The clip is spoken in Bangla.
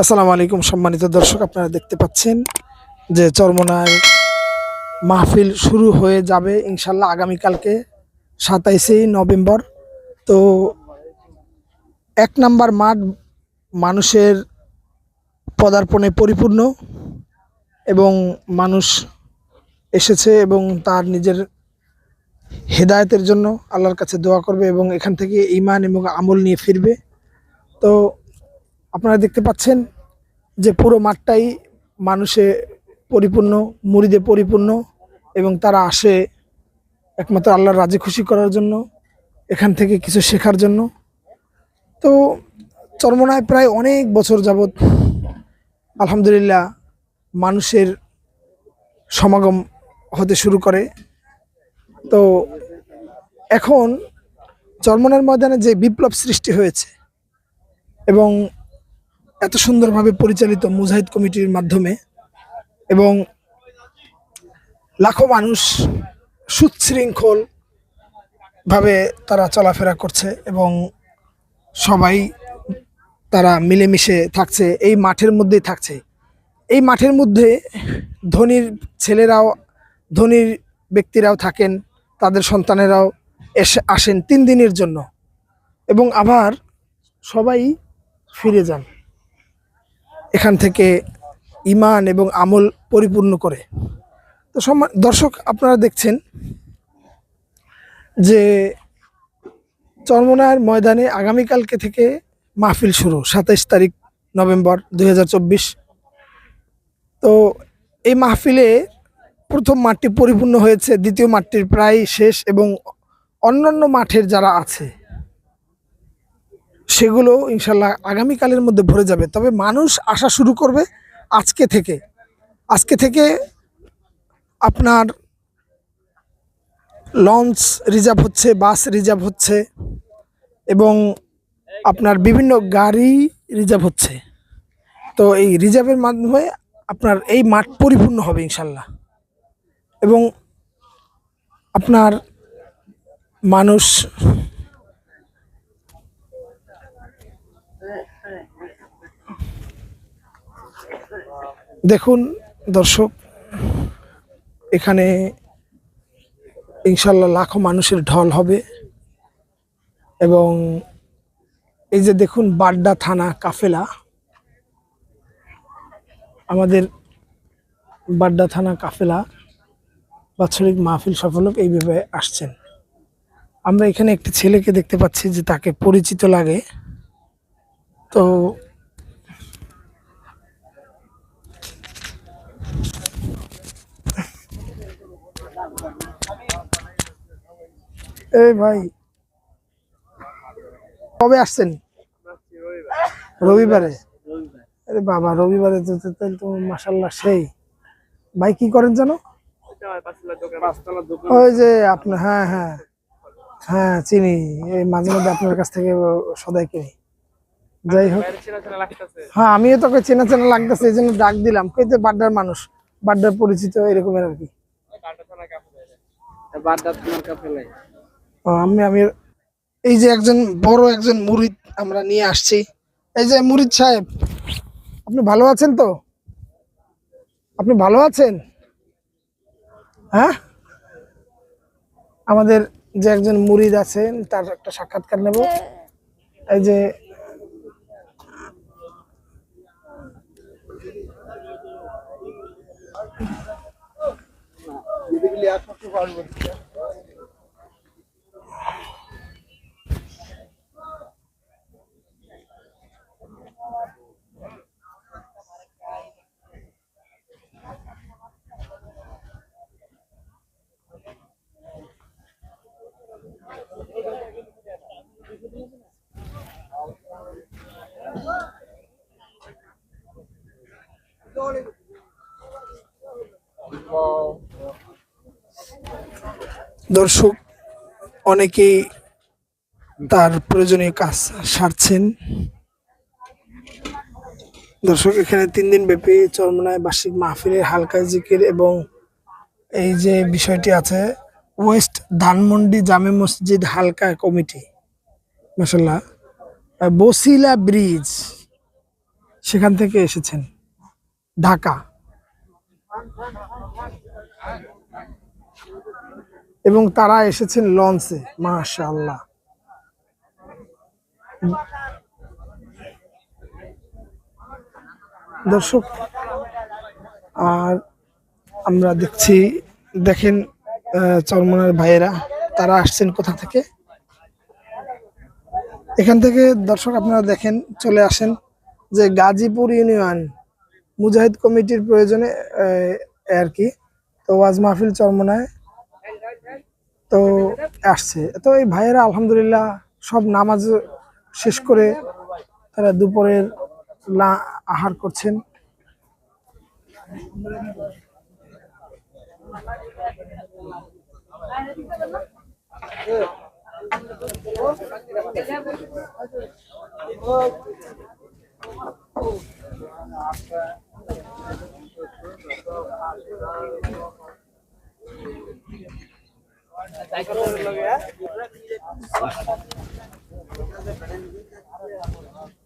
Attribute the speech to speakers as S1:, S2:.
S1: আসসালামু আলাইকুম, সম্মানিত দর্শক, আপনারা দেখতে পাচ্ছেন যে চরমনায় মাহফিল শুরু হয়ে যাবে ইনশাল্লাহ আগামীকালকে সাতাইশে নভেম্বর। তো এক নাম্বার মাঠ মানুষের পদার্পণে পরিপূর্ণ এবং মানুষ এসেছে এবং তার নিজের হেদায়তের জন্য আল্লাহর কাছে দোয়া করবে এবং এখান থেকে ইমান এবং আমল নিয়ে ফিরবে। তো আপনারা দেখতে পাচ্ছেন যে পুরো মাঠটাই মানুষে পরিপূর্ণ, মুড়িদে পরিপূর্ণ এবং তারা আসে একমাত্র আল্লাহর রাজি খুশি করার জন্য, এখান থেকে কিছু শেখার জন্য। তো চরমনায় প্রায় অনেক বছর যাবৎ আলহামদুলিল্লাহ মানুষের সমাগম হতে শুরু করে। তো এখন চরমনার ময়দানে যে বিপ্লব সৃষ্টি হয়েছে এবং এত সুন্দরভাবে পরিচালিত মুজাহিদ কমিটির মাধ্যমে এবং লাখো মানুষ সুশৃঙ্খল ভাবে তারা চলাফেরা করছে এবং সবাই তারা মিলেমিশে থাকছে, এই মাঠের মধ্যেই থাকছে। এই মাঠের মধ্যে ধনীর ছেলেরাও, ধনীর ব্যক্তিরাও থাকেন, তাদের সন্তানেরাও এসে আসেন তিন দিনের জন্য এবং আবার সবাই ফিরে যান। এখান থেকে ইমান এবং আমল পরিপূর্ণ করে। তো সম্মান দর্শক আপনারা দেখছেন যে চরমনার ময়দানে আগামীকালকে থেকে মাহফিল শুরু, সাতাইশ তারিখ নভেম্বর দু হাজার চব্বিশ। তো এই মাহফিলে প্রথম মাঠটি পরিপূর্ণ হয়েছে, দ্বিতীয় মাঠটির প্রায় শেষ এবং অন্যান্য মাঠের যারা আছে সেগুলো ইনশাল্লাহ আগামীকালের মধ্যে ভরে যাবে। তবে মানুষ আসা শুরু করবে আজকে থেকে। আজকে থেকে আপনার লঞ্চ রিজার্ভ হচ্ছে বাস রিজার্ভ হচ্ছে এবং আপনার বিভিন্ন গাড়ি রিজার্ভ হচ্ছে। তো এই রিজার্ভের মাধ্যমে আপনার এই মাঠ পরিপূর্ণ হবে ইনশাল্লাহ। এবং আপনার মানুষ দেখুন, দর্শক, এখানে ইনশাল্লাহ লাখো মানুষের ঢল হবে এবং এই যে দেখুন, বাড্ডা থানা, কাফেলা। আমাদের বাড্ডা থানা, কাফেলা বাৎসরিক মাহফিল সফলক এইভাবে আসছেন। আমরা এখানে একটি ছেলেকে দেখতে পাচ্ছি যে তাকে পরিচিত লাগে। তো এই ভাই। কবে আসছেন? রবিবারে? আরে বাবা, রবিবারে তো তাহলে তো মাসাল্লাহ সেই। ভাই, কি করেন জানো ওই যে আপনার হ্যাঁ হ্যাঁ। হ্যাঁ চিনি। এই মাঝে মধ্যে আপনার কাছ থেকে সদাই কিনি। যাই হোক। হ্যাঁ আমিও তোকে চেনা চেনা লাগতেছে, এই জন্য ডাক দিলাম। কই তো বাড্ডার মানুষ। বাড্ডার পরিচিত এরকমের আর কি। আমি আমি এই যে একজন বড় একজন মুরিদ আমরা নিয়ে আসছি। এই যে মুরিদ সাহেব, আপনি ভালো আছেন তো? আপনি ভালো আছেন? হ্যাঁ? আমাদের যে একজন মুরিদ আছেন, তার একটা সাক্ষাৎকার নেব। এই যে দর্শক, অনেকেই তার প্রয়োজনীয় কাজ সারছেন। দর্শক, এখানে তিন দিন ব্যাপী চরমনায় বার্ষিক মাহফিলের হালকা জিকির এবং এই যে বিষয়টি আছে, ওয়েস্ট ধানমন্ডি জামে মসজিদ হালকা কমিটি মাসাল্লাহ বসিলা ব্রিজ, সেখান থেকে এসেছেন। ঢাকা। এবং তারা এসেছেন লঞ্চে, মাশাআল্লাহ। দর্শক, আর আমরা দেখছি, দেখেন চরমনার ভাইয়েরা, তারা আসছেন কোথা থেকে? এখান থেকে দর্শক আপনারা দেখেন, চলে আসেন যে গাজীপুর ইউনিয়ন। মুজাহিদ কমিটির প্রয়োজনে আর কি। তো ওয়াজ মাহফিল চরমনায় তো আসছে। তো এই ভাইয়েরা আলহামদুলিল্লাহ সব নামাজ শেষ করে তারা দুপুরের আহার করছেন। Thank you.